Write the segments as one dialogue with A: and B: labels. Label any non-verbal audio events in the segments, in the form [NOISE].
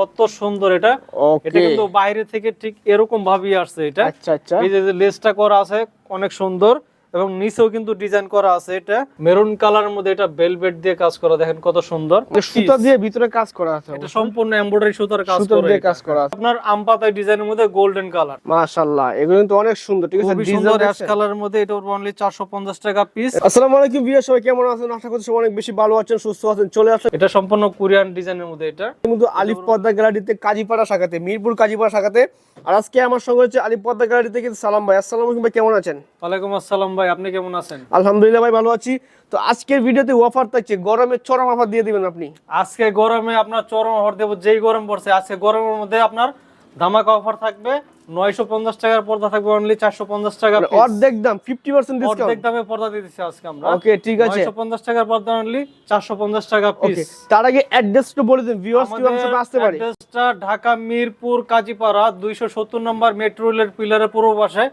A: কত সুন্দর এটা। এটা কিন্তু বাইরে থেকে ঠিক এরকম ভাবেই আসছে এটা।
B: আচ্ছা আচ্ছা।
A: এই যে যে লেসটা করা আছে অনেক সুন্দর। এবং নিচেও কিন্তু ডিজাইন করা আছে এটা। মেরুন কালারের মধ্যে এটা বেলভেট দিয়ে কাজ করা দেখেন কত সুন্দর।
B: সুতা দিয়ে ভিতরে কাজ করা আছে
A: এটা সম্পূর্ণ এমব্রয়ডারি সুতার কাজ
B: সুতো
A: করা
B: দিয়ে কাজ করা আছে।
A: আপনার আমপাতায় ডিজাইনের মধ্যে গোল্ডেন কালার
B: মাশাআল্লাহ এগুলো কিন্তু অনেক সুন্দর ঠিক আছে? ডিজাইন
A: অ্যাশ কালারের মধ্যে এটা অনলি 450 টাকা পিস
B: আসসালামু আলাইকুম ভিউয়ার সবাই কেমন আছেন? আশা করছি সবাই অনেক বেশি ভালো আছেন সুস্থ আছেন। চলে আসলে
A: এটা সম্পূর্ণ কোরিয়ান ডিজাইনের মধ্যে এটা।
B: কিন্তু আলিফ পদ্মা গ্যালারিতে কাজীপাড়া শাখাতে মিরপুর কাজীপাড়া শাখাতে। আর আজকে আমার সঙ্গে হচ্ছে আলিফ পদ্মা গ্যালারি থেকে সালাম ভাই। আসসালামু আলাইকুম ভাই কেমন আছেন?
A: ওয়ালাইকুম আসসালাম ভাই আপনি কেমন আছেন?
B: আলহামদুলিল্লাহ ভাই ভালো আছি। তো আজকের ভিডিওতে অফার থাকছে গরমে চরম অফার দিয়ে দিবেন আপনি।
A: আজকে গরমে আপনার চরম অফার দেবো যেই গরম পড়ছে আজকে গরমের মধ্যে আপনার ধামাকা অফার থাকবে নয়শো পঞ্চাশ টাকার পর্দা থাকবে অনলি চারশো পঞ্চাশ টাকা
B: মানে অর্ধেক দাম ফিফটি পার্সেন্ট
A: অর্ধেক দামে পর্দা আজকে আমরা।
B: ওকে ঠিক আছে।
A: পঞ্চাশ টাকার পর্দা অনলি চারশো পঞ্চাশ টাকা পিস
B: তার আগে অ্যাড্রেসটা বলে দিন ভিউয়ার্স কীভাবে আসতে পারে?
A: অ্যাড্রেসটা ঢাকা মিরপুর কাজীপাড়া দুইশো সত্তর নম্বর মেট্রো রেলের পিলারের পূর্ব পাশে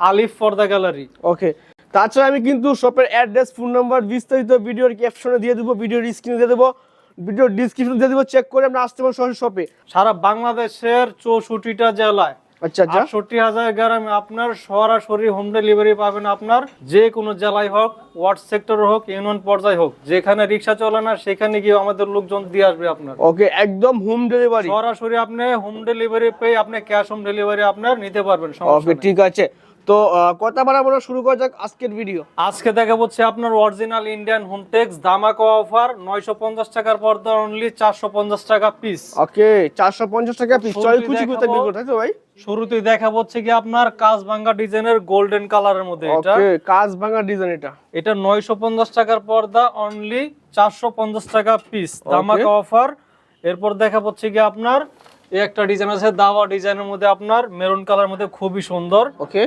A: আলিফ পর্দা গ্যালারি
B: ওকে তাছাড়া আমি কিন্তু শপের অ্যাড্রেস ফোন নাম্বার বিস্তারিত ভিডিওর ক্যাপশনে দিয়ে দেবো ভিডিওর স্ক্রিনে দিয়ে দেবো ভিডিওর ডিসক্রিপশনে দিয়ে দেবো চেক করে আমরা আসতে পারব সরাসরি শপে
A: সারা বাংলাদেশের চৌষট্টিটা জেলায়
B: আচ্ছা আচ্ছা।
A: আটষট্টি হাজার গ্রামে আপনার সরাসরি হোম ডেলিভারি পাবেন আপনার যে কোনো জেলায় হোক ওয়ার্ড সেক্টর হোক ইউনিয়ন পর্যায়ে হোক যেখানে রিক্সা চলে না সেখানে গিয়ে আমাদের লোকজন দিয়ে আসবে আপনার।
B: ওকে একদম হোম ডেলিভারি
A: সরাসরি আপনি হোম ডেলিভারি পেয়ে আপনি ক্যাশ হোম ডেলিভারি আপনার নিতে পারবেন
B: ওকে ঠিক আছে। তো কথা বাড়াবো শুরু করা যাক আজকের ভিডিও
A: আজকে দেখা হচ্ছে আপনার অরিজিনাল ইন্ডিয়ান হোমটেক্স ধামাকা অফার নয়শো পঞ্চাশ টাকার পর্দা অনলি চারশো পঞ্চাশ টাকা পিস
B: ওকে চারশো পঞ্চাশ টাকা পিস চয়
A: দেখাবো-
B: করতে বিক্রি তাই তো ভাই?
A: শুরুতেই দেখা হচ্ছে কি আপনার কাজ ভাঙ্গা ডিজাইনের গোল্ডেন কালারের মধ্যে এটা।
B: ওকে কাজ ভাঙা ডিজাইন এটা।
A: এটা নয়শো পঞ্চাশ টাকার পর্দা অনলি চারশো পঞ্চাশ টাকা পিস ধামাকা অফার এরপর দেখা হচ্ছে কি আপনার এই একটা ডিজাইন আছে দাওয়া ডিজাইনের মধ্যে আপনার মেরুন কালার মধ্যে খুবই সুন্দর।
B: ওকে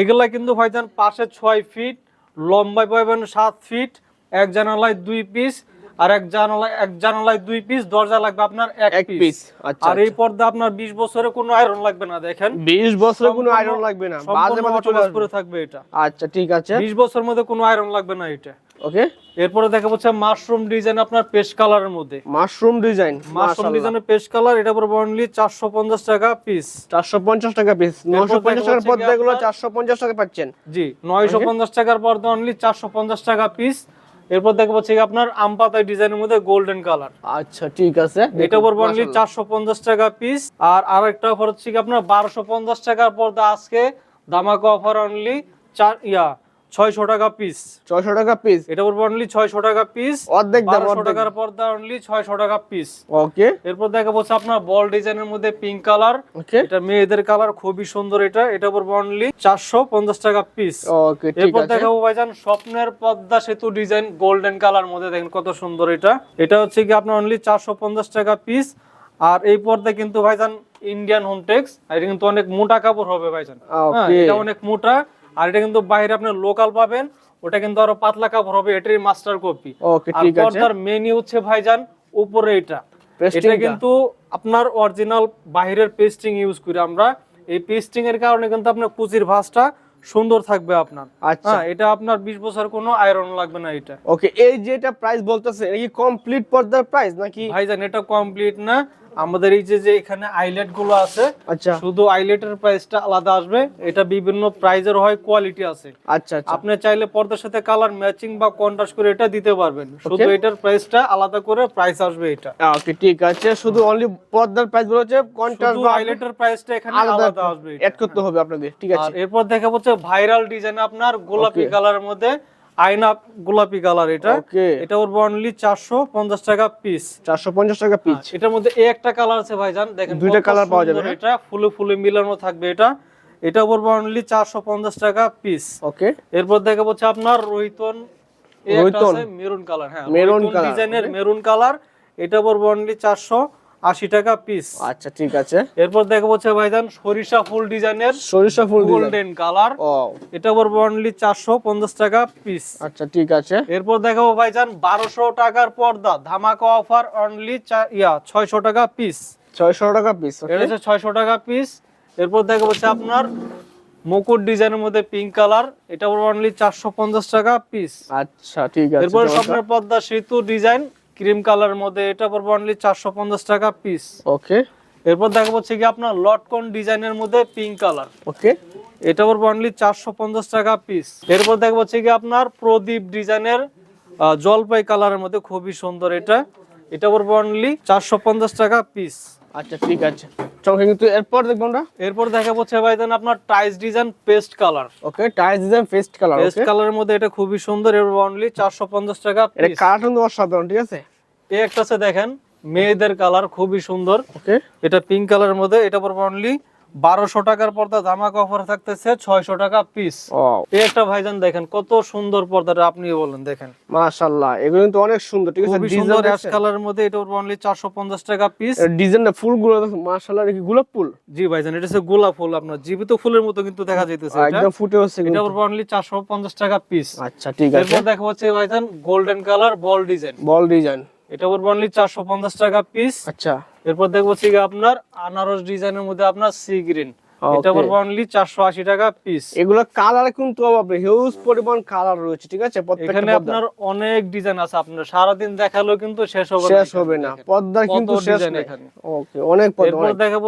A: এগুলা কিন্তু ভাইজান পাশে ছয় ফিট লম্বায় পাবেন সাত ফিট এক জানালায় দুই পিস আর এক জানালায় এক জানালায় দুই পিস দরজা লাগবে আপনার এক পিস
B: আচ্ছা
A: আর এই পর্দা আপনার বিশ বছরে কোনো আয়রন লাগবে না দেখেন।
B: বিশ বছরে কোনো আয়রন লাগবে না মাঝে মাঝে চলে
A: থাকবে এটা।
B: আচ্ছা ঠিক আছে।
A: বছরের মধ্যে কোনো আয়রন লাগবে না এটা।
B: ওকে।
A: এরপরে দেখা যাচ্ছে মাশরুম ডিজাইন আপনার পেস্ট কালারের মধ্যে।
B: মাশরুম ডিজাইন
A: মাশরুম ডিজাইনের পেস্ট কালার এটা পড়বে অনলি চারশো পঞ্চাশ টাকা পিস
B: চারশো পঞ্চাশ টাকা পিস নশো পঞ্চাশ টাকার
A: হচ্ছে কি
B: পর্দা এগুলো চারশো পঞ্চাশ টাকা পাচ্ছেন।
A: জি নয়শো পঞ্চাশ টাকার পর্দা অনলি চারশো পঞ্চাশ টাকা পিস এরপর দেখা পাচ্ছি কি আপনার আম পাতায় ডিজাইনের মধ্যে গোল্ডেন কালার
B: আচ্ছা ঠিক আছে।
A: এটা পড়বে অনলি চারশো পঞ্চাশ টাকা পিস আর আরেকটা অফার হচ্ছে কি আপনার বারোশো পঞ্চাশ টাকার পর্দা আজকে। দামাকা অফার অনলি চার ইয়া ছয়শো টাকা পিস
B: ছয়শো টাকা পিস
A: এটা পড়বে অনলি ছয়শো টাকা পিস
B: অর্ধেক দাম
A: বারোশো টাকার পর্দা অনলি ছয়শো টাকা পিস
B: ওকে
A: এরপর দেখা যাচ্ছে আপনার বল ডিজাইনের মধ্যে পিঙ্ক কালার এটা মেয়েদের কালার খুবই সুন্দর এটা। এটা পড়বে অনলি চারশো পঞ্চাশ টাকা পিস
B: ওকে
A: এরপর দেখাবো ভাইজান স্বপ্নের পদ্মা সেতু ডিজাইন গোল্ডেন কালার মধ্যে। দেখেন কত সুন্দর এটা। এটা হচ্ছে কি আপনার অনলি চারশো পঞ্চাশ টাকা পিস আর এই পর্দা কিন্তু ভাইজান ইন্ডিয়ান হোমটেক্স এটা কিন্তু অনেক মোটা কাপড় হবে ভাইজান। হ্যাঁ, এটা অনেক মোটা। আর এটা কিন্তু বাইরে আপনি লোকাল পাবেন ওটা কিন্তু আরও পাতলা কাপড় হবে এটারই মাস্টার কপি আর পর্দার মেনই হচ্ছে ভাইজান উপরে এটা। এটা কিন্তু আপনার অরিজিনাল বাইরের পেস্টিং ইউজ করি আমরা। এই পেস্টিং এর কারণে কিন্তু আপনার কুচির ভাঁজটা সুন্দর থাকবে আপনার।
B: আচ্ছা।
A: হ্যাঁ এটা আপনার বিশ বছর কোনো আয়রন লাগবে না এটা।
B: ওকে এই যেটা প্রাইস বলতেছে এটা কি কমপ্লিট পর্দার প্রাইস নাকি?
A: ভাইজান এটা কমপ্লিট না। আমাদের এই যে যে এখানে আইলেটগুলো আছে
B: আচ্ছা।
A: শুধু আইলেটের প্রাইসটা আলাদা আসবে। এটা বিভিন্ন প্রাইজের হয় কোয়ালিটি আছে।
B: আচ্ছা আচ্ছা।
A: আপনি চাইলে পর্দার সাথে কালার ম্যাচিং বা কন্ট্রাস্ট করে এটা দিতে পারবেন। শুধু এটার প্রাইসটা আলাদা করে প্রাইস আসবে এটা।
B: ওকে ঠিক আছে। শুধু অনলি পর্দার প্রাইস বলা হচ্ছে কন্ট্রাস্ট বা
A: হাইলাইটার প্রাইসটা এখানে
B: আলাদা
A: আসবে।
B: অ্যাড করতে হবে আপনাদের ঠিক আছে।
A: আর এরপর দেখা হচ্ছে ভাইরাল ডিজাইন আপনার গোলাপি. কালারের মধ্যে। আয়না গোলাপি কালার এটা। এটা ওর অনলি চারশো পঞ্চাশ টাকা পিস
B: চারশো পঞ্চাশ টাকা পিস
A: এটার মধ্যে এই একটা কালার আছে ভাইজান দেখেন
B: দুইটা colour পাওয়া যাবে,
A: এটা ফুলে ফুলে মিলানো থাকবে এটা। এটা ওর অনলি চারশো পঞ্চাশ টাকা পিস
B: ওকে।
A: এরপর দেখা হচ্ছে আপনার রোহিতন। মেরুন কালার হ্যাঁ
B: colour,
A: ডিজাইনের মেরুন কালার। এটা পড়বে অনলি চারশো আশি টাকা পিস
B: আচ্ছা ঠিক আছে।
A: এরপর দেখা হচ্ছে ভাইজান সরিষা ফুল ডিজাইনের
B: সরিষা ফুল
A: গোল্ডেন কালার এটা পড়বে অনলি চারশো পঞ্চাশ টাকা পিস
B: আচ্ছা ঠিক আছে।
A: এরপর দেখাবো ভাইজান বারোশো টাকার পর্দা ধামাকা অফার অনলি ইয়া ছয়শো টাকা পিস
B: ছয়শো টাকা পিস
A: এটা হচ্ছে ছয়শো টাকা পিস এরপর দেখা হচ্ছে আপনার মুকুট ডিজাইনের মধ্যে পিঙ্ক কালার এটা অনলি চারশো পঞ্চাশ টাকা পিস
B: আচ্ছা ঠিক আছে
A: এরপর। স্বপ্নের পর্দা সেতু ডিজাইন। ক্রিম কালার মধ্যে এটা পড়বে অনলি চারশো পঞ্চাশ টাকা পিস
B: ওকে।
A: এরপর দেখা হচ্ছে কি আপনার লটকন ডিজাইনের মধ্যে পিঙ্ক কালার
B: ওকে।
A: এটা পড়বে অনলি চারশো পঞ্চাশ টাকা পিস এরপর দেখা হচ্ছে কি আপনার প্রদীপ ডিজাইনের জলপাই কালারের মধ্যে খুবই সুন্দর এটা। এটা পড়বে অনলি চারশো পঞ্চাশ টাকা পিস
B: আচ্ছা ঠিক আছে। চমকে কিন্তু এরপর দেখব আমরা?
A: এরপর দেখা হচ্ছে ভাইজান আপনার টাইস ডিজাইন পেস্ট কালার
B: ওকে টাইস ডিজাইন পেস্ট কালার
A: পেস্ট কালারের মধ্যে এটা খুবই সুন্দর এর অনলি টাকা
B: এটা ঠিক আছে?
A: এই একটা আছে দেখেন মেয়েদের কালার খুবই সুন্দর।
B: ওকে।
A: এটা পিঙ্ক কালারের মধ্যে এটা পড়বে অনলি বারোশো টাকার পর্দা জামা অফার থাকতেছে ছয়শো টাকা পিস এই একটা ভাইজান দেখেন কত সুন্দর পর্দাটা আপনি বলেন দেখেন।
B: মাশাআল্লাহ এগুলো কিন্তু অনেক সুন্দর ঠিক আছে?
A: সুন্দর অ্যাশ কালারের মধ্যে এটা অনলি চারশো পঞ্চাশ টাকা পিস
B: ডিজাইনটা ফুলগুলো মাশাআল্লাহ কি গোলাপ ফুল।
A: জি ভাইজান এটা হচ্ছে গোলাপ ফুল আপনার জীবিত ফুলের মতো কিন্তু দেখা যাইতেছে এটা।
B: একদম ফুটে হচ্ছে
A: এটা। অনলি চারশো পঞ্চাশ টাকা পিস
B: আচ্ছা ঠিক আছে।
A: এরপর দেখা হচ্ছে ভাইজান golden colour ball design
B: ball design
A: এটা পড়বে অনলি চারশো পঞ্চাশ টাকা পিস
B: আচ্ছা।
A: এরপর দেখব গিয়ে আপনার আনারস ডিজাইনের মধ্যে আপনার সি গ্রিন এটা. পড়বে অনলি চারশো আশি টাকা পিস
B: এগুলো কালার কিন্তু হিউজ পরিমাণ কালার রয়েছে ঠিক আছে?
A: এখানে আপনার অনেক ডিজাইন আছে আপনার সারাদিন দেখালেও কিন্তু শেষ হবে
B: শেষ হবে না
A: কত
B: কিন্তু শেষ নেই। ওকে অনেক পর্দা
A: এরপর। দেখা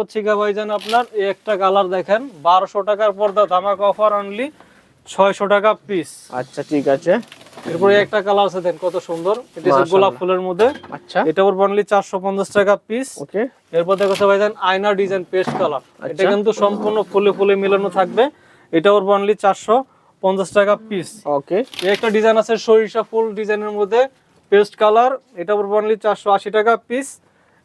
A: ভাইজান আপনার একটা কালার দেখেন বারোশো টাকার পর্দা ধামাক অফার অনলি ছয়শো টাকা পিস
B: আচ্ছা ঠিক আছে।
A: এরপরে একটা কালার আছে দেন কত সুন্দর। এটা গোলাপ ফুলের মধ্যে।
B: আচ্ছা।
A: এটা পড়বে অনলি চারশো পঞ্চাশ টাকা পিস
B: ওকে।
A: এরপর দেখো সবাই জান আয়না ডিজাইন পেস্ট কালার এটা। কিন্তু সম্পূর্ণ ফুলে ফুলে মিলানো থাকবে। এটা ওর অনলি চারশো পঞ্চাশ টাকা পিস
B: ওকে।
A: একটা ডিজাইন আছে সরিষা ফুল ডিজাইনের মধ্যে পেস্ট কালার এটা ওর অনলি চারশো আশি টাকা পিস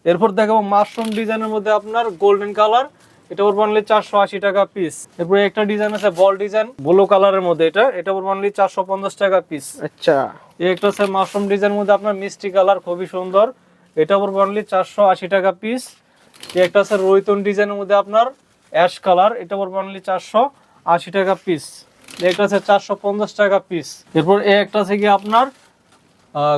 A: এরপর দেখাবো মাশরুম ডিজাইনের মধ্যে আপনার গোল্ডেন কালার এটা ওর অনলি চারশো আশি টাকা পিস এরপরে একটা ডিজাইন আছে বল ডিজাইন ব্লু কালারের মধ্যে এটা। এটা ওর অনলি চারশো পঞ্চাশ টাকা পিস
B: আচ্ছা।
A: এই একটা আছে মাশরুম ডিজাইনের মধ্যে আপনার মিষ্টি কালার খুবই সুন্দর। এটা ওর অনলি চারশো আশি টাকা পিস এই একটা আছে রৈতন ডিজাইনের মধ্যে আপনার অ্যাশ কালার এটা ওর অনলি চারশো আশি টাকা পিস একটা আছে চারশো পঞ্চাশ টাকা পিস এরপর এই একটা আছে কি আপনার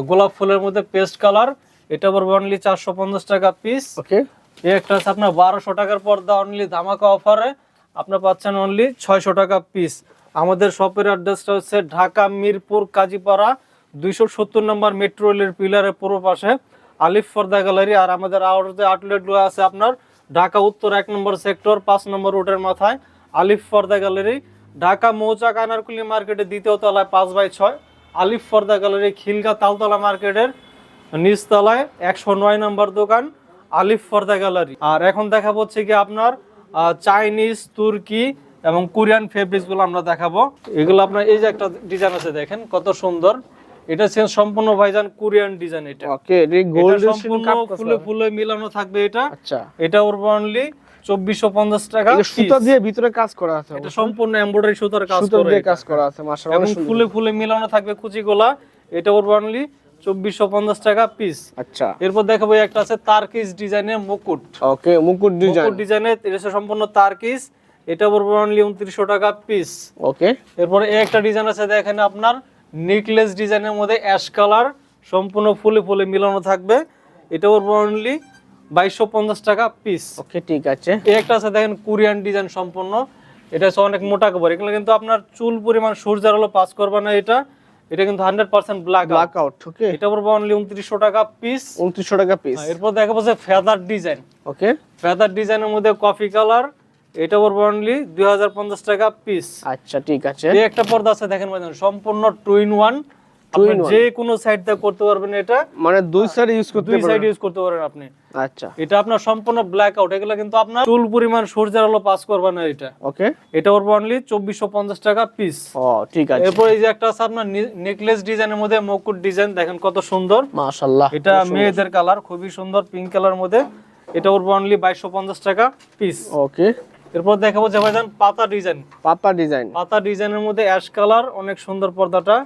A: গোলাপ ফুলের মধ্যে পেস্ট কালার এটা ওর অনলি চারশো পঞ্চাশ টাকা পিস
B: ওকে
A: এই একটা আছে আপনার বারোশো টাকার পর্দা অনলি ধামাকা অফারে আপনার পাচ্ছেন অনলি ছয়শো টাকা পিস আমাদের শপের অ্যাড্রেসটা হচ্ছে ঢাকা, মিরপুর, কাজীপাড়া, দুইশো সত্তর নম্বর মেট্রো রেলের পিলারের পূর্ব পাশে। আলিফ ফর্দা গ্যালারি আর আমাদের আউটতে আউটলেটগুলো আছে আপনার, ঢাকা উত্তর এক নম্বর সেক্টর পাঁচ নম্বর রোডের মাথায়। আলিফ ফর্দা গ্যালারি ঢাকা মৌচাক আনারকুলি মার্কেটে দ্বিতীয় তলায় পাঁচ বাই ছয়। আলিফ ফর্দা গ্যালারি খিলগা তালতলা মার্কেটের নিচতলায় একশো নয় নম্বর দোকান। আলিফ ফর্দা গ্যালারি আর এখন দেখা হচ্ছে কি আপনার চাইনিজ তুর্কি এবং কোরিয়ান ফেব্রিক্সগুলো আমরা দেখাবো। এগুলো আপনার এই যে একটা ডিজাইন আছে দেখেন কত সুন্দর। এটা হচ্ছে সম্পূর্ণ ভাইজান কোরিয়ান ডিজাইন এটা।
B: ওকে গোল্ড
A: সম্পূর্ণ ফুলে ফুলে মিলানো থাকবে এটা।
B: আচ্ছা।
A: এটা ওর অনলি চব্বিশশো পঞ্চাশ টাকা
B: এটা সুতা দিয়ে ভিতরে কাজ করা আছে
A: এটা সম্পূর্ণ এমব্রয়ডারি সুতার কাজ
B: সুতা
A: করা
B: দিয়ে কাজ করা আছে মাশাআল্লাহ
A: এবং ফুলে ফুলে মিলানো থাকবে কুচিগুলা। এটা ওর অনলি চব্বিশশো পঞ্চাশ টাকা পিস
B: আচ্ছা।
A: এরপর দেখাবো একটা আছে তার্কিস ডিজাইনের মুকুট।
B: ওকে মুকুট ডিজাইন
A: মুকুট ডিজাইনের এটা সম্পূর্ণ তার্কিস এটা পড়বে অনলি উনত্রিশশো টাকা পিস
B: ওকে।
A: এরপরে একটা ডিজাইন আছে দেখেন আপনার নেকলেস ডিজাইনের মধ্যে অ্যাশ কালার সম্পূর্ণ ফুলে ফুলে মিলানো থাকবে। এটা পড়বে অনলি বাইশশো পঞ্চাশ টাকা পিস
B: ওকে ঠিক আছে।
A: এই একটা আছে দেখেন কোরিয়ান ডিজাইন সম্পূর্ণ। এটা হচ্ছে অনেক মোটা কাপড় এগুলো কিন্তু আপনার চুল পরিমাণ সূর্যের আলো পাস করবে না এটা। এটা কিন্তু hundred percent black
B: black out okay
A: এটা পড়বে অনলি উনত্রিশশো টাকা পিস
B: উনত্রিশশো টাকা পিস
A: এরপর দেখা যে ফেদার ডিজাইন
B: ওকে
A: ফেদার ডিজাইনের মধ্যে কফি কালার এটা পড়বে অনলি দুই হাজার পঞ্চাশ টাকা পিস
B: আচ্ছা ঠিক আছে।
A: এই একটা পর্দা আছে দেখেন সম্পূর্ণ টু ইন ওয়ান। যে কোনো সাইড করতে পারবেন এটা।
B: মানে দুই সাইড ইউজ করতে
A: দুই সাইড ইউজ করতে পারেন আপনি।
B: আচ্ছা।
A: এটা আপনার সম্পূর্ণ ব্ল্যাক আউট এগুলো কিন্তু আপনার চুল পরিমাণ সূর্যের আলো পাস করবে না এটা।
B: ওকে
A: এটা পড়বে অনলি চব্বিশশো পঞ্চাশ টাকা পিস
B: ও ঠিক আছে।
A: এরপর এই যে একটা আছে আপনার নেকলেস ডিজাইনের মধ্যে মুকুট ডিজাইন দেখেন কত সুন্দর।
B: মাশাআল্লাহ
A: এটা মেয়েদের কালার খুবই সুন্দর পিঙ্ক কালার মধ্যে। এটা পড়বে অনলি বাইশশো পঞ্চাশ টাকা পিস
B: ওকে
A: এরপর দেখাবো যে ভাইজান পাতা ডিজাইন
B: পাতা ডিজাইন
A: পাতা ডিজাইনের মধ্যে অ্যাশ কালার অনেক সুন্দর পর্দাটা।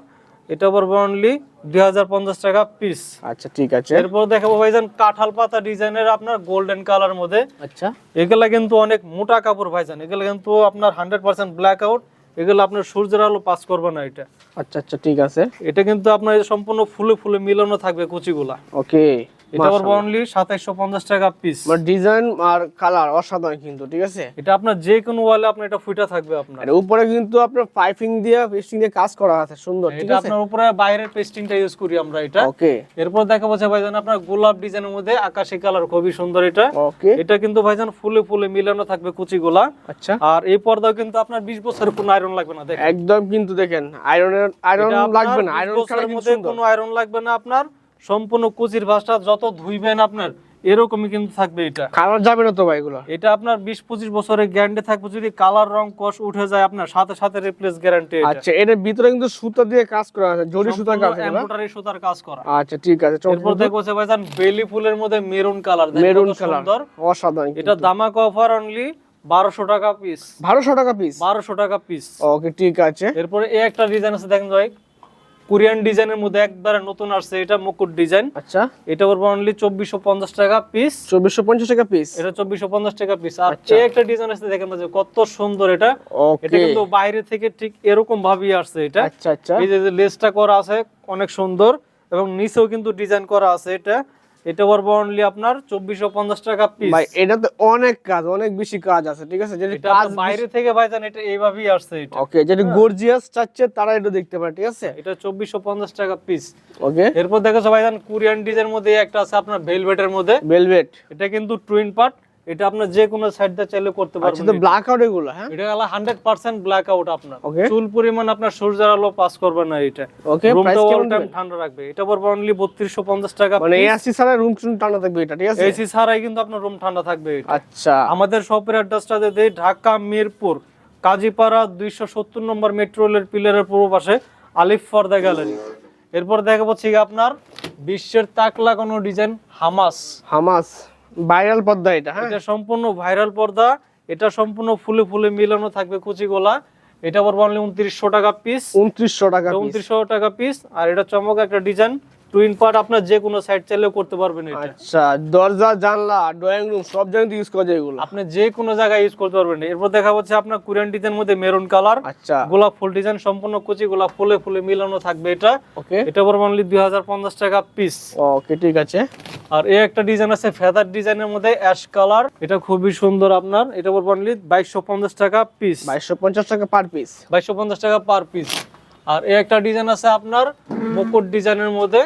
A: এটা পড়বে অনলি দুই হাজার পঞ্চাশ টাকা পিস
B: আচ্ছা ঠিক আছে।
A: এরপর দেখাবো ভাইজান কাঁঠাল পাতা ডিজাইনের আপনার গোল্ডেন কালার মধ্যে।
B: আচ্ছা।
A: এগুলা কিন্তু অনেক মোটা কাপড় ভাইজান। এগুলা কিন্তু আপনার হান্ড্রেড পার্সেন্ট ব্ল্যাক আউট এগুলো আপনার সূর্যের আলো পাস করবে না এটা।
B: আচ্ছা আচ্ছা ঠিক আছে।
A: এটা কিন্তু আপনার সম্পূর্ণ ফুলে ফুলে মিলানো থাকবে কুচিগুলা।
B: ওকে
A: এটা পড়বে অনলি সাতাইশশো পঞ্চাশ টাকা পিস
B: মানে ডিজাইন আর কালার অসাধারণ কিন্তু ঠিক আছে?
A: এটা আপনার যে কোনো ওয়ালে আপনার এটা ফুটা থাকবে আপনার।
B: আর উপরে কিন্তু আপনার পাইপিং দিয়ে পেস্টিং দিয়ে কাজ করা আছে সুন্দর ঠিক আছে?
A: আপনার উপরে বাইরের পেস্টিংটা ইউজ করি আমরা এটা।
B: ওকে।
A: এরপর দেখা যাচ্ছে ভাইজান আপনার গোলাপ ডিজাইনের মধ্যে আকাশি কালার খুবই সুন্দর এটা।
B: ওকে।
A: এটা কিন্তু ভাইজান ফুলে ফুলে মিলানো থাকবে কুচিগুলা
B: আচ্ছা।
A: আর এই পর্দাও কিন্তু আপনার বিশ বছরের কোনো আয়রন লাগবে না দেখেন।
B: একদম কিন্তু দেখেন আয়রনের আয়রন লাগবে না আয়রন ছাড়া
A: মধ্যে কোনো আয়রন লাগবে না আপনার। সম্পূর্ণ কুচির ভাসটা যত ধুইবেন আপনার এরকমই কিন্তু থাকবে এটা।
B: কালার যাবে না তো ভাই এগুলো?
A: এটা আপনার বিশ পঁচিশ বছরের গ্যারান্টি থাকবে যদি কালার রং কষ উঠে যায় আপনার সাথে সাথে রিপ্লেস গ্যারান্টি
B: আচ্ছা এটার ভিতরে কিন্তু সুতা দিয়ে কাজ করা আছে জরি সুতার কাজ না?
A: এমব্রয়ডারি সুতার কাজ করা।
B: আচ্ছা ঠিক আছে
A: এরপর দেখব যে ভাইজান বেলি ফুলের মধ্যে মেরুন কালার
B: মেরুন কালার অসাধারণ
A: এটা দামাক অফার অনলি বারোশো টাকা পিস
B: বারোশো টাকা পিস
A: বারোশো টাকা পিস
B: ওকে ঠিক আছে।
A: এরপরে এই একটা ডিজাইন আছে দেখেন ভাই কোরিয়ান ডিজাইনের মধ্যে একবারে নতুন আসছে এটা মুকুট ডিজাইন।
B: আচ্ছা।
A: এটা পড়বে অনলি চব্বিশশো পঞ্চাশ টাকা পিস
B: চব্বিশশো পঞ্চাশ টাকা পিস
A: এটা চব্বিশশো পঞ্চাশ টাকা পিস আর
B: আচ্ছা।
A: এই একটা ডিজাইন আছে দেখেন না কত সুন্দর এটা। এটা কিন্তু বাইরে থেকে ঠিক এরকম ভাবেই আসছে এটা।
B: আচ্ছা আচ্ছা।
A: এই যে লেসটা করা আছে অনেক সুন্দর। এবং নিচেও কিন্তু ডিজাইন করা আছে এটা। এটা পড়ব অনলি আপনার চব্বিশশো পঞ্চাশ টাকা পিস
B: ভাই এটাতে অনেক কাজ অনেক বেশি কাজ আছে ঠিক আছে? যেটা কাজ
A: বাইরে থেকে ভাইজান এটা এইভাবেই আসছে এটা।
B: ওকে যেটা গর্জিয়াস চাচ্ছে তারা এটা দেখতে পারে ঠিক আছে?
A: এটা চব্বিশশো পঞ্চাশ টাকা পিস
B: ওকে
A: এরপর দেখো ভাইজান কোরিয়ান ডিজের মধ্যে একটা আছে আপনার ভেলভেটের মধ্যে।
B: ভেলভেট
A: এটা কিন্তু টুইন পার্ট এটা আপনার যে কোনো সাইড দিয়ে চাইলে করতে পারবেন।
B: আচ্ছা তো ব্ল্যাক আউট এগুলো হ্যাঁ?
A: এটা হলো হান্ড্রেড পার্সেন্ট ব্ল্যাক আউট আপনার. চুল পরিমাণ আপনার সূর্যের আলো পাস করবে না এটা
B: ওকে প্রাইস কেমন
A: টাইম ঠান্ডা রাখবে। এটা পড়বে অনলি বত্রিশশো পঞ্চাশ টাকা
B: মানে এসি ছাড়া রুম টানা থাকবে এটা ঠিক আছে?
A: এসি ছাড়াই কিন্তু আপনার রুম ঠান্ডা থাকবে এটা।
B: আচ্ছা।
A: আমাদের শপের অ্যাড্রেসটা দেই ঢাকা মিরপুর কাজীপাড়া দুইশো সত্তর নম্বর মেট্রো রেলের পিলারের পূর্ব পাশে আলিফ ফর্দা গ্যালারি এরপর দেখা পাচ্ছি কি আপনার বিশ্বের তাক লাগানো design Hamas.
B: Hamas. Viral Padma এটা হ্যাঁ।
A: এটা সম্পূর্ণ ভাইরাল পর্দা এটা সম্পূর্ণ ফুলে ফুলে মিলানো থাকবে কুচি গোলা। এটা পড়বে অনলি উনত্রিশশো টাকা পিস
B: উনত্রিশশো টাকা
A: উনত্রিশশো টাকা পিস আর এটা চমক একটা ডিজাইন টুইন পার্ট আপনার যে কোনো সাইড চাইলেও করতে পারবেন এটা।
B: আচ্ছা দরজা জানলা ড্রয়িং রুম সব জায়গায় ইউজ করা যায় এগুলো।
A: আপনি যে কোনো জায়গায় ইউজ করতে পারবেন। এরপর দেখা যাচ্ছে আপনার কোরিয়ান ডিজাইনের মধ্যে মেরুন কালার
B: আচ্ছা।
A: গোলাপ ফুল ডিজাইন সম্পূর্ণ কুচি গোলাপ ফুলে ফুলে মিলানো থাকবে এটা।
B: ওকে
A: এটা পড়বে অনলি দুই হাজার পঞ্চাশ টাকা পিস
B: ওকে ঠিক আছে।
A: আর এই একটা ডিজাইন আছে ফেদার ডিজাইনের মধ্যে অ্যাশ কালার এটা খুবই সুন্দর আপনার। এটা পড়বে অনলি বাইশশো পঞ্চাশ টাকা পিস
B: বাইশশো পঞ্চাশ টাকা পার পিস
A: বাইশশো পঞ্চাশ টাকা পার পিস আর এই একটা ডিজাইন আছে আপনার মুকুট ডিজাইনের মধ্যে।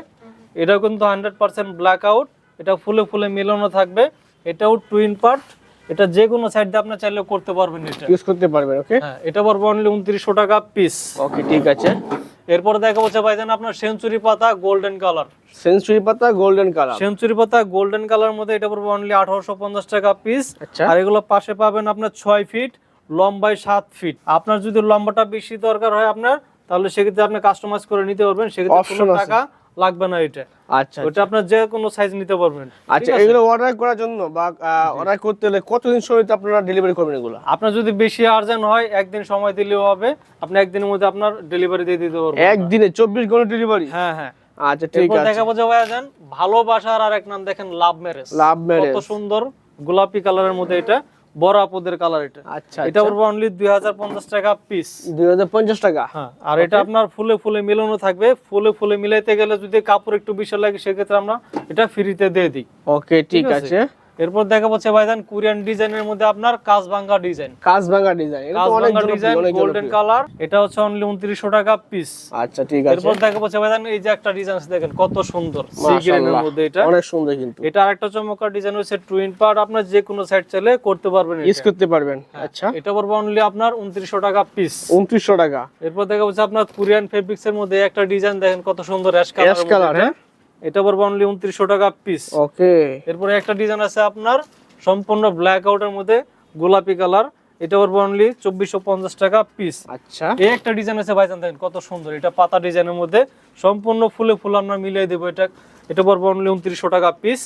A: এটা কিন্তু হান্ড্রেড পার্সেন্ট ব্ল্যাক আউট এটা ফুলে ফুলে মিলানো থাকবে। এটাও টুইন পার্ট এটা যে কোনো সাইড দিয়ে আপনি চাইলে করতে পারবেন এটা।
B: ইউজ করতে পারবেন ওকে
A: হ্যাঁ এটা পড়বে অনলি উনত্রিশশো টাকা পিস
B: ওকে ঠিক আছে।
A: এরপরে দেখা যাচ্ছে ভাইজান আপনার সেঞ্চুরি পাতা গোল্ডেন কালার
B: সেঞ্চুরি পাতা গোল্ডেন কালার
A: সেঞ্চুরি পাতা গোল্ডেন কালার মধ্যে এটা পড়বে অনলি আঠারোশো পঞ্চাশ টাকা পিস
B: আচ্ছা।
A: আর এগুলো পাশে পাবেন আপনার ছয় ফিট লম্বায় সাত ফিট আপনার যদি লম্বাটা বেশি দরকার হয় আপনার তাহলে সেক্ষেত্রে আপনি কাস্টমাইজ করে নিতে পারবেন। সেক্ষেত্রে কোনো। টাকা লাগবে না এটা।
B: আচ্ছা
A: ওটা আপনার যে কোনো সাইজ নিতে পারবেন।
B: আচ্ছা এগুলো অর্ডার করার জন্য বা অর্ডার করতে হলে কতদিন সময়তে আপনারা ডেলিভারি করবেন এগুলো?
A: আপনার যদি বেশি আর্জেন্ট হয় একদিন সময় দিলেও হবে। আপনি একদিনের মধ্যে আপনার ডেলিভারি দিয়ে দিতে পারবেন।
B: একদিনে চব্বিশ ঘণ্টা ডেলিভারি
A: হ্যাঁ হ্যাঁ।
B: আচ্ছা ঠিক আছে।
A: দেখা যাবে ভাইজান ভালোবাসার আর এক নাম দেখেন লাভ ম্যারেজ।
B: Love marriage.
A: কত সুন্দর গোলাপি কালারের মধ্যে এটা। বড় আপদের কালার এটা।
B: আচ্ছা
A: এটা পড়বে অনলি দুই হাজার পঞ্চাশ টাকা পিস
B: দুই হাজার পঞ্চাশ টাকা?
A: হ্যাঁ আর এটা আপনার ফুলে ফুলে মিলানো থাকবে। ফুলে ফুলে মিলাইতে গেলে যদি কাপড় একটু বেশি লাগে সেক্ষেত্রে আমরা এটা ফ্রিতে দিয়ে দিই।
B: ওকে ঠিক
A: আছে। এরপর দেখা পাচ্ছে ভাইজান কোরিয়ান ডিজাইনের মধ্যে আপনার কাজ ভাঙ্গা ডিজাইন।
B: কাজ ভাঙা ডিজাইন এটা তো অনেক
A: ডিজাইন গোল্ডেন কালার এটা হচ্ছে অনলি উনত্রিশশো টাকা পিস
B: আচ্ছা ঠিক আছে।
A: এরপর দেখা পাচ্ছে ভাইজান এই যে একটা ডিজাইন দেখেন কত সুন্দর সি গ্রিনের মধ্যে এটা।
B: অনেক সুন্দর কিন্তু।
A: এটা আরেকটা চমৎকার ডিজাইন হচ্ছে টুইন পার্ট আপনার যে কোনো সাইড চাইলে করতে পারবেন
B: ইউজ করতে পারবেন। আচ্ছা।
A: এটা পড়বে অনলি আপনার উনত্রিশশো টাকা পিস
B: উনত্রিশশো টাকা।
A: এরপর দেখা যাচ্ছে আপনার কোরিয়ান ফেব্রিক্সের মধ্যে একটা ডিজাইন দেখেন কত সুন্দর অ্যাশ কালার
B: অ্যাশ
A: কালার
B: হ্যাঁ?
A: এটা পড়বে অনলি উনত্রিশশো টাকা পিস
B: ওকে
A: এরপরে একটা ডিজাইন আছে আপনার সম্পূর্ণ ব্ল্যাক আউটের মধ্যে গোলাপি কালার এটা পড়বে অনলি চব্বিশশো পঞ্চাশ টাকা পিস
B: আচ্ছা।
A: এই একটা ডিজাইন আছে ভাইজান দেখেন কত সুন্দর। এটা পাতা ডিজাইনের মধ্যে সম্পূর্ণ ফুলে ফুল আমরা মিলিয়ে দেবো এটা। এটা পড়বে অনলি উনত্রিশশো টাকা পিস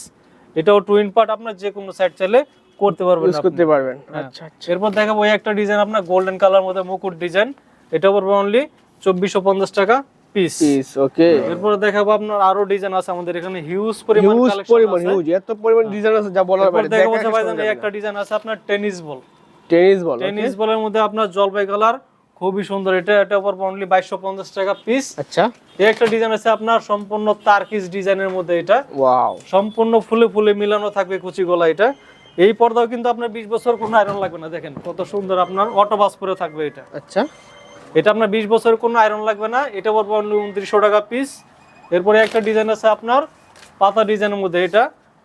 A: এটাও টুইন পার্ট আপনার যে কোনো সাইড চাইলে করতে পারবেন
B: ইউজ করতে পারবেন।
A: হ্যাঁ।
B: আচ্ছা আচ্ছা।
A: এরপর দেখাবো একটা ডিজাইন আপনার গোল্ডেন কালার মধ্যে মুকুট ডিজাইন এটা পড়বে অনলি চব্বিশশো পঞ্চাশ টাকা। পিস
B: পিস ওকে
A: এরপর দেখাবো আপনার আরও ডিজাইন আছে আমাদের এখানে হিউজ পরিমাণ
B: হিউজ পরিমাণ হিউজ এত পরিমাণ ডিজাইন আছে যা বলার বাইরে
A: দেখাবো
B: দেখা
A: যে একটা ডিজাইন আছে আপনার tennis ball
B: tennis ball
A: tennis বলের মধ্যে আপনার জলপাই কালার খুবই সুন্দর। এটা এটা পড়বে অনলি বাইশশো পঞ্চাশ টাকা পিস
B: আচ্ছা।
A: এই একটা ডিজাইন আছে আপনার সম্পূর্ণ তার্কিস ডিজাইনের মধ্যে এটা।
B: ওয়াও
A: সম্পূর্ণ ফুলে ফুলে মিলানো থাকবে কুচি গলা এটা। এই পর্দাও কিন্তু আপনার বিশ বছর কোনো আয়রন লাগবে না দেখেন কত সুন্দর আপনার অটো বাস করে থাকবে এটা।
B: আচ্ছা।
A: এটা আপনার বিশ বছরের কোনো আয়রন লাগবে না। এটা পড়বে উনত্রিশশো টাকা পিস এরপরে একটা ডিজাইন আছে আপনার পাতা ডিজাইনের মধ্যে এটা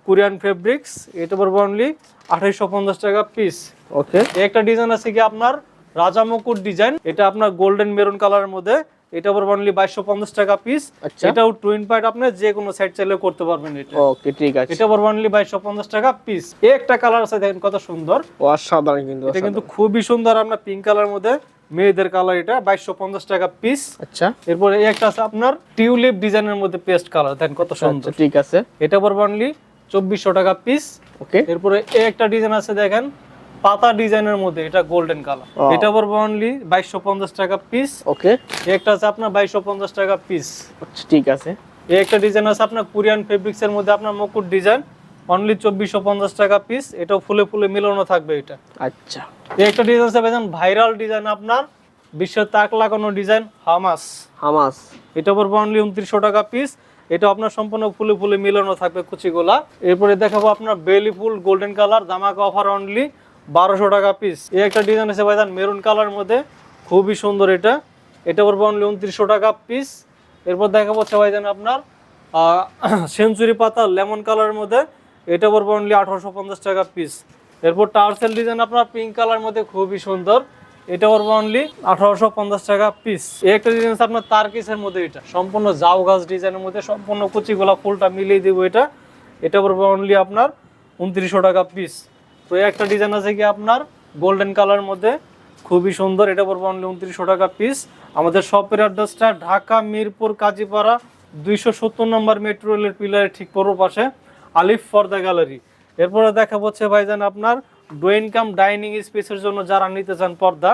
A: কোরিয়ান ফেব্রিক্স এটা পড়বে অনলি আঠাইশশো পঞ্চাশ টাকা পিস
B: ওকে
A: একটা ডিজাইন আছে কি আপনার রাজা মুকুট ডিজাইন এটা আপনার গোল্ডেন মেরুন কালারের মধ্যে। এটা পড়বে অনলি বাইশশো পঞ্চাশ টাকা পিস
B: আচ্ছা।
A: এটাও টুইন পার্ট আপনি যে কোনো সাইড চাইলে করতে পারবেন এটা।
B: ওকে ঠিক আছে।
A: এটা পড়বে অনলি বাইশশো পঞ্চাশ টাকা পিস একটা কালার আছে দেখেন কত সুন্দর।
B: অসাধারণ কিন্তু
A: এটা কিন্তু খুবই সুন্দর আপনার পিঙ্ক কালার মধ্যে। মেয়েদের কালার এটা বাইশশো পঞ্চাশ টাকা পিস
B: আচ্ছা।
A: এরপরে একটা আছে আপনার টিউলিপ ডিজাইনের মধ্যে পেস্ট কালার দেখেন কত সুন্দর।
B: আচ্ছা ঠিক আছে।
A: এটা পড়বে অনলি চব্বিশশো টাকা পিস
B: ওকে।
A: এরপরে এই একটা ডিজাইন আছে দেখেন পাতা ডিজাইনের মধ্যে এটা গোল্ডেন কালার এটা পড়বে অনলি বাইশশো পঞ্চাশ টাকা পিস
B: ওকে।
A: একটা আছে আপনার বাইশশো পঞ্চাশ টাকা পিস
B: আচ্ছা ঠিক আছে।
A: এই একটা ডিজাইন আছে আপনার কোরিয়ান ফেব্রিক্স এর মধ্যে আপনার মুকুট ডিজাইন অনলি চব্বিশশো পঞ্চাশ টাকা পিস এটাও ফুলে ফুলে মিলানো থাকবে এটা।
B: আচ্ছা।
A: এই একটা ডিজাইন আছে ভাইজান ভাইরাল ডিজাইন আপনার বিশ্বের তাক লাগানো ডিজাইন হামাস।
B: হামাস।
A: এটা পড়বে অনলি উনত্রিশশো টাকা পিস এটা আপনার সম্পূর্ণ ফুলে ফুলে মিলানো থাকবে কুচিগুলা। এরপরে দেখাবো আপনার বেলি ফুল গোল্ডেন কালার দামাকা অফার অনলি বারোশো টাকা পিস এই একটা ডিজাইন আছে ভাইজান মেরুন কালার মধ্যে খুবই সুন্দর এটা। এটা পড়বে অনলি উনত্রিশশো টাকা পিস এরপর দেখাবো পাচ্ছে ভাইজান আপনার সেঞ্চুরি [COUGHS] পাতা লেমন কালারের মধ্যে এটা পড়বে অনলি আঠারোশো পঞ্চাশ টাকা পিস এরপর টার্সেল ডিজাইন আপনার পিঙ্ক কালার মধ্যে খুবই সুন্দর। এটা পড়বে অনলি আঠারোশো পঞ্চাশ টাকা পিস এই একটা ডিজাইন আপনার তারকিসের মধ্যে এটা। সম্পূর্ণ জাউ গাছ ডিজাইনের মধ্যে সম্পূর্ণ কুচিগুলা ফুলটা মিলিয়ে দিব এটা। এটা পড়বে অনলি আপনার উনত্রিশশো টাকা পিস তো একটা ডিজাইন আছে কি আপনার গোল্ডেন কালার মধ্যে। খুবই সুন্দর, এটা পড়বে অনলি উনত্রিশশো টাকা পিস আমাদের শপের অ্যাড্রেসটা ঢাকা, মিরপুর, কাজীপাড়া, দুইশো সত্তর নম্বর মেট্রো রেলের পিলারের ঠিক পূর্ব পাশে। আলিফ ফর্দা গ্যালারি এরপরে দেখা হচ্ছে ভাইজান আপনার ডোয়েন কাম ডাইনিং স্পেসের জন্য যারা নিতে চান পর্দা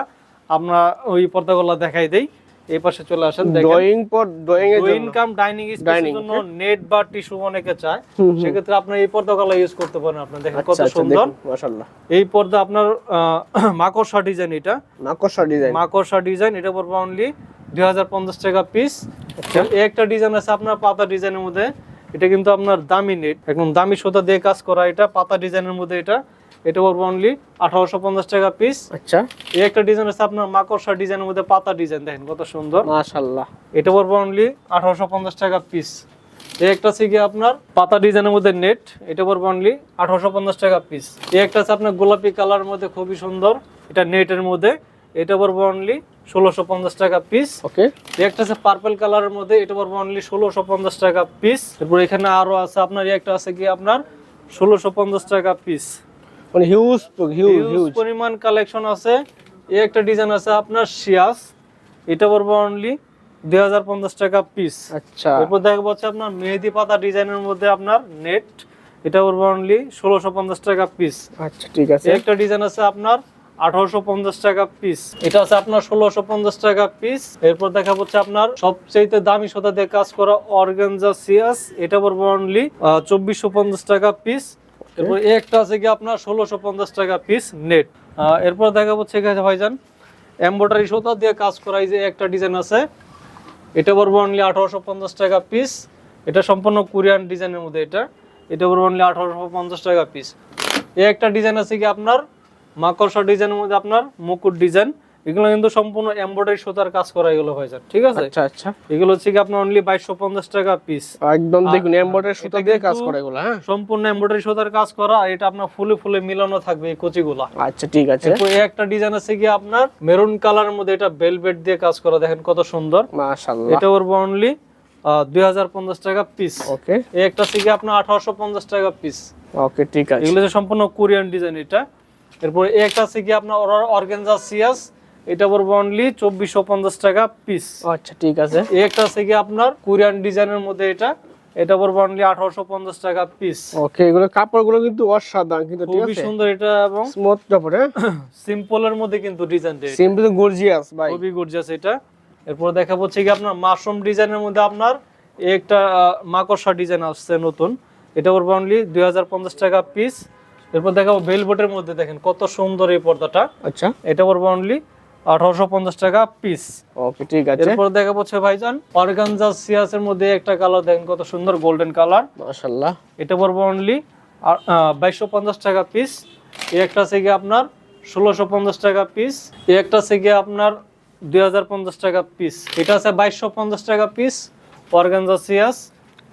A: আমরা ওই পর্দাগুলো দেখাই দেই। এই পাশে চলে আসেন
B: ড্রয়িং পর ড্রয়িং এর জন্য।
A: ইনকাম ডাইনিং স্পেসের জন্য নেট বা টিস্যু অনেকে চায়। সেক্ষেত্রে আপনি এই পর্দাগুলো ইউজ করতে পারেন আপনি। দেখেন কত
B: আচ্ছা আচ্ছা
A: সুন্দর।
B: মাশাআল্লাহ।
A: এই পর্দা আপনার [CLEARS THROAT] মাকড়সা ডিজাইন এটা।
B: মাকড়সা ডিজাইন
A: মাকড়সা ডিজাইন এটা পড়বে অনলি দুই হাজার পঞ্চাশ টাকা পিস একটা ডিজাইন আছে আপনার পাতা ডিজাইনের মধ্যে। এটা কিন্তু আপনার দামি নেট একদম দামি সুতা দিয়ে কাজ করা এটা পাতা ডিজাইনের মধ্যে এটা। এটা পড়বে অনলি আঠারোশো পঞ্চাশ টাকা পিস
B: আচ্ছা।
A: এই একটা ডিজাইন আছে আপনার মাকড়সা ডিজাইনের মধ্যে পাতা ডিজাইন দেখেন কত সুন্দর।
B: মাশাআল্লাহ।
A: এটা পড়বে অনলি আঠারোশো পঞ্চাশ টাকা পিস এই একটা আছে গিয়ে আপনার পাতা ডিজাইনের মধ্যে নেট এটা পড়বে অনলি আঠারোশো পঞ্চাশ টাকা পিস এই একটা আছে আপনার গোলাপি কালার মধ্যে খুবই সুন্দর। এটা নেটের মধ্যে। এটা পড়বে অনলি ষোলোশো পঞ্চাশ টাকা পিস
B: ওকে
A: একটা আছে পার্পল কালারের মধ্যে এটা পড়বে অনলি ষোলোশো পঞ্চাশ টাকা পিস এরপর এখানে আরও আছে আপনার একটা আছে কি আপনার ষোলোশো পঞ্চাশ টাকা পিস
B: মানে হিউজ হিউজ
A: পরিমাণ কালেকশন আছে। এই একটা ডিজাইন আছে আপনার শিয়াস। এটা পড়বে অনলি দুই হাজার পঞ্চাশ টাকা পিস
B: আচ্ছা।
A: এরপর দেখা যাচ্ছে আপনার মেহেদি পাতা ডিজাইনের মধ্যে আপনার নেট এটা পড়বে অনলি ষোলোশো পঞ্চাশ টাকা পিস
B: আচ্ছা ঠিক আছে।
A: একটা ডিজাইন আছে আপনার আঠারোশো পঞ্চাশ টাকা পিস এটা আছে আপনার ষোলোশো পঞ্চাশ টাকা পিস এরপর দেখা যাচ্ছে আপনার সবচেয়ে দামি সুতা দিয়ে কাজ করা অর্গানজা সিয়াস। এটা পড়বে অনলি চব্বিশশো পঞ্চাশ টাকা পিস এরপর একটা আছে কি আপনার ষোলোশো পঞ্চাশ টাকা পিস নেট এরপর দেখা এখানে ভাইজান এম্ব্রয়ডারি সুতা দিয়ে কাজ করা এই যে একটা ডিজাইন আছে। এটা পড়বে অনলি আঠারোশো পঞ্চাশ টাকা পিস এটা সম্পূর্ণ কোরিয়ান ডিজাইনের মধ্যে এটা। এটা পড়বে অনলি আঠারোশো পঞ্চাশ টাকা পিস এই একটা ডিজাইন আছে কি আপনার মাকড়সা ডিজাইনের মধ্যে আপনার মুকুট ডিজাইন এগুলো কিন্তু সম্পূর্ণ এমব্রয়ডারি সুতার কাজ করা এগুলো হয়ে যায়। ঠিক আছে?
B: আচ্ছা আচ্ছা।
A: এগুলো হচ্ছে কি আপনার অনলি বাইশশো পঞ্চাশ টাকা পিস
B: একদম দেখুন এমব্রয়ডারি সুতা দিয়ে কাজ করে এগুলো হ্যাঁ?
A: সম্পূর্ণ এমব্রয়ডারি সুতার কাজ করা আর এটা আপনার ফুলে ফুলে মিলানো থাকবে এই কচিগুলা।
B: আচ্ছা ঠিক আছে।
A: এরপর এই একটা ডিজাইন আছে কি আপনার মেরুন কালারের মধ্যে এটা বেলভেট দিয়ে কাজ করা দেখেন কত সুন্দর।
B: মাশাআল্লাহ।
A: এটা ওর অনলি দুই হাজার পঞ্চাশ টাকা পিস
B: ওকে
A: এই একটা থেকে আপনার আঠারোশো পঞ্চাশ টাকা পিস
B: ওকে ঠিক আছে।
A: এগুলো সম্পূর্ণ কোরিয়ান ডিজাইন এটা। এরপর এই একটা আছে কি আপনার অর্গেনজা সিয়াস এটা পড়বে অনলি চব্বিশশো পঞ্চাশ টাকা পিস
B: আচ্ছা ঠিক আছে।
A: এই একটা আছে কি আপনার কোরিয়ান ডিজাইনের মধ্যে এটা এটা পড়বে অনলি আঠারোশো পঞ্চাশ টাকা পিস
B: ওকে এগুলো কাপড়গুলো কিন্তু অসাধারণ কিন্তু ঠিক
A: খুবই
B: আছে।
A: সুন্দর এটা এবং
B: স্মুথ কাপড় হ্যাঁ?
A: সিম্পলের মধ্যে কিন্তু ডিজাইনটা
B: সিম্পল গর্জিয়াস ভাই।
A: খুবই গর্জিয়াস এটা। এরপর দেখা হচ্ছে কি আপনার মাশরুম ডিজাইনের মধ্যে আপনার একটা মাকড়সা ডিজাইন আসছে নতুন। এটা পড়বে অনলি দুই হাজার পঞ্চাশ টাকা পিস এরপর দেখাবো বেলবোটের মধ্যে দেখেন কত সুন্দর এই পর্দাটা।
B: আচ্ছা।
A: এটা পড়বে অনলি আঠারোশো পঞ্চাশ টাকা পিস
B: ওকে ঠিক আছে।
A: এরপর দেখা হচ্ছে ভাইজান অর্গানজা সিয়াসের মধ্যে একটা কালার দেখেন কত সুন্দর গোল্ডেন কালার
B: মাশাআল্লাহ।
A: এটা পড়ব অনলি বাইশশো পঞ্চাশ টাকা পিস এই একটা আছে গিয়ে আপনার ষোলোশো পঞ্চাশ টাকা পিস এই একটা আছে গিয়ে আপনার দুই হাজার পঞ্চাশ টাকা পিস এটা আছে বাইশশো পঞ্চাশ টাকা পিস অর্গানজা সিয়াস।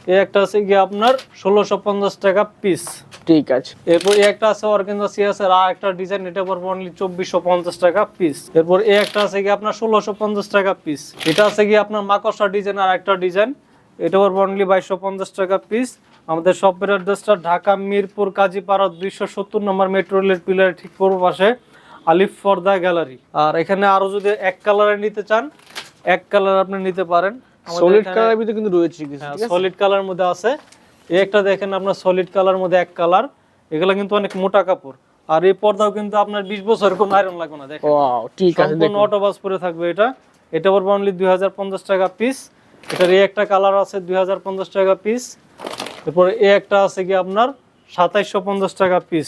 A: এই একটা আছে গিয়ে আপনার ষোলোশো পঞ্চাশ টাকা পিস
B: ঠিক আছে।
A: এরপর এই একটা আছে অর্গেঞ্জা সিয়াসের আর একটা ডিজাইন এটা পড়বে অনলি চব্বিশশো পঞ্চাশ টাকা পিস এরপর এই একটা আছে কি আপনার ষোলোশো পঞ্চাশ টাকা পিস এটা আছে কি আপনার মাকড়সা ডিজাইন আর একটা ডিজাইন এটা পড়বে অনলি বাইশশো পঞ্চাশ টাকা পিস আমাদের শপের অ্যাড্রেসটা ঢাকা মিরপুর কাজীপাড়া দুইশো সত্তর নম্বর মেট্রো রেলের পিলারের ঠিক পূর্ব পাশে আলিফ ফর্দা গ্যালারি। আর এখানে আরও যদি এক কালারে নিতে চান এক কালার আপনি নিতে পারেন।
B: সলিড কালারের ভিতরে কিন্তু রয়েছে কিছু
A: সলিড কালার মধ্যে আছে। এই একটা দেখেন আপনার সলিড কালার মধ্যে এক কালার এগুলো কিন্তু অনেক মোটা কাপড়। আর এই পর্দাও কিন্তু আপনার বিশ বছর কোনো আয়রন লাগবে না দেখেন।
B: ওয়াও ঠিক আছে দেখুন।
A: অটোবাস পরে থাকবে এটা। এটা পড়বে অনলি দুই হাজার পঞ্চাশ টাকা পিস এটার এই একটা কালার আছে দুই হাজার পঞ্চাশ টাকা পিস এরপরে এই একটা আছে কি আপনার সাতাইশশো পঞ্চাশ টাকা পিস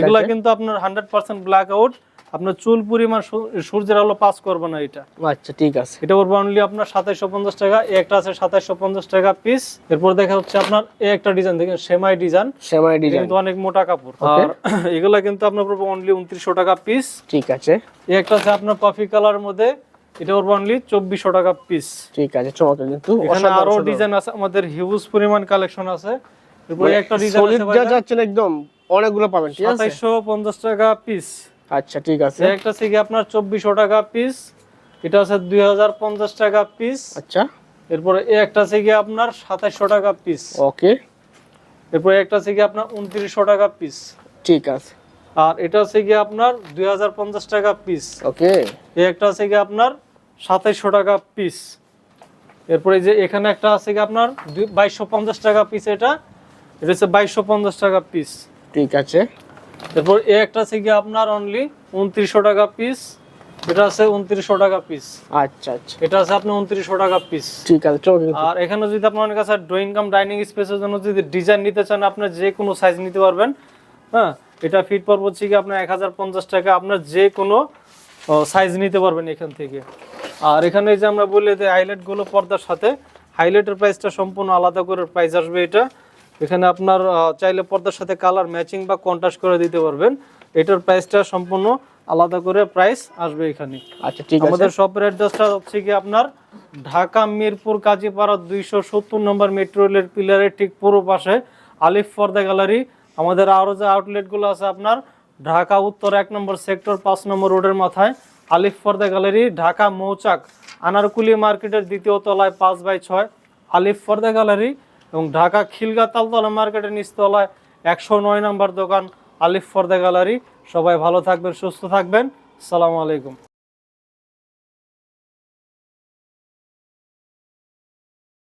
A: এগুলা কিন্তু আপনার হান্ড্রেড পার্সেন্ট ব্ল্যাক আউট আপনার চুল পরিমাণ সূর্যের আলো পাস করবে না এটা।
B: আচ্ছা ঠিক আছে।
A: এটা পড়বে অনলি আপনার সাতাইশশো পঞ্চাশ টাকা একটা আছে সাতাইশশো পঞ্চাশ টাকা পিস এরপর দেখা হচ্ছে আপনার এই একটা ডিজাইন দেখেন সেমাই ডিজাইন
B: সেমাই ডিজাইন
A: কিন্তু অনেক মোটা কাপড়। আর [CLEARS THROAT] এগুলা কিন্তু আপনার পড়বে অনলি উনত্রিশশো টাকা পিস
B: ঠিক আছে।
A: এই একটা আছে আপনার কফি কালার মধ্যে। এটা পড়বে অনলি চব্বিশশো টাকা পিস
B: ঠিক আছে চমৎকার কিন্তু
A: এখানে আরও ডিজাইন আছে আমাদের হিউজ পরিমাণ কালেকশন আছে। এরপর একটা ডিজাইন আছে
B: একদম অনেকগুলো পাবেন ঠিক আছে।
A: টাকা পিস
B: আচ্ছা ঠিক আছে।
A: একটা কি আপনার চব্বিশশো টাকা পিস এটা আছে দুই হাজার পঞ্চাশ টাকা পিস
B: আচ্ছা।
A: এরপরে এই একটা কি আপনার সাতাইশশো টাকা পিস
B: ওকে।
A: এরপরে একটা কি আপনার উনত্রিশশো টাকা পিস
B: ঠিক আছে।
A: আর এটা আছে কি আপনার দুই হাজার পঞ্চাশ টাকা পিস
B: ওকে।
A: এই একটা আছে কি আপনার সাতাইশশো টাকা পিস এরপরে এই যে এখানে একটা আছে কি আপনার বাইশশো পঞ্চাশ টাকা পিস এটা। এটা হচ্ছে বাইশশো পঞ্চাশ টাকা পিস
B: ঠিক আছে।
A: এরপর একটা আছে কি আপনার অনলি উনত্রিশশো টাকা পিস এটা আছে উনত্রিশশো টাকা পিস
B: আচ্ছা আচ্ছা।
A: এটা আছে আপনার উনত্রিশশো টাকা পিস
B: ঠিক আছে
A: আর এখানে যদি আপনার কাছে ড্রয়িং কাম ডাইনিং স্পেসের জন্য যদি ডিজাইন নিতে চান আপনার যে কোনো সাইজ নিতে পারবেন। হ্যাঁ এটা ফিট পর হচ্ছে কি আপনার এক হাজার পঞ্চাশ টাকা। আপনার যে কোনো সাইজ নিতে পারবেন এখান থেকে। আর এখানে যে আমরা বলি যে হাইলাইটগুলো পর্দার সাথে হাইলাইটের প্রাইসটা সম্পূর্ণ আলাদা করে প্রাইস আসবে এটা। এখানে আপনার চাইলে পর্দার সাথে কালার ম্যাচিং বা কন্ট্রাস্ট করে দিতে পারবেন। এটার প্রাইসটা সম্পূর্ণ আলাদা করে প্রাইস আসবে এখানে।
B: আচ্ছা ঠিক আছে।
A: আমাদের শপের অ্যাড্রেসটা হচ্ছে কি আপনার ঢাকা মিরপুর কাজীপাড়া দুইশো সত্তর নম্বর মেট্রো রেলের পিলারের ঠিক পুরো পাশে আলিফ ফর্দা গ্যালারি আমাদের আরও যে আউটলেটগুলো আছে আপনার ঢাকা উত্তর এক নম্বর সেক্টর পাঁচ নম্বর রোডের মাথায় আলিফ ফর্দা গ্যালারি ঢাকা মৌচাক আনারকুলি মার্কেটের দ্বিতীয় তলায় পাঁচ বাই ছয় আলিফ ফর্দা গ্যালারি এবং ঢাকা খিলগা তালতলা মার্কেটের নিচতলায় একশো নয় নম্বর দোকান আলিফ ফর্দা গ্যালারি। সবাই ভালো থাকবেন, সুস্থ থাকবেন। সালামু আলাইকুম।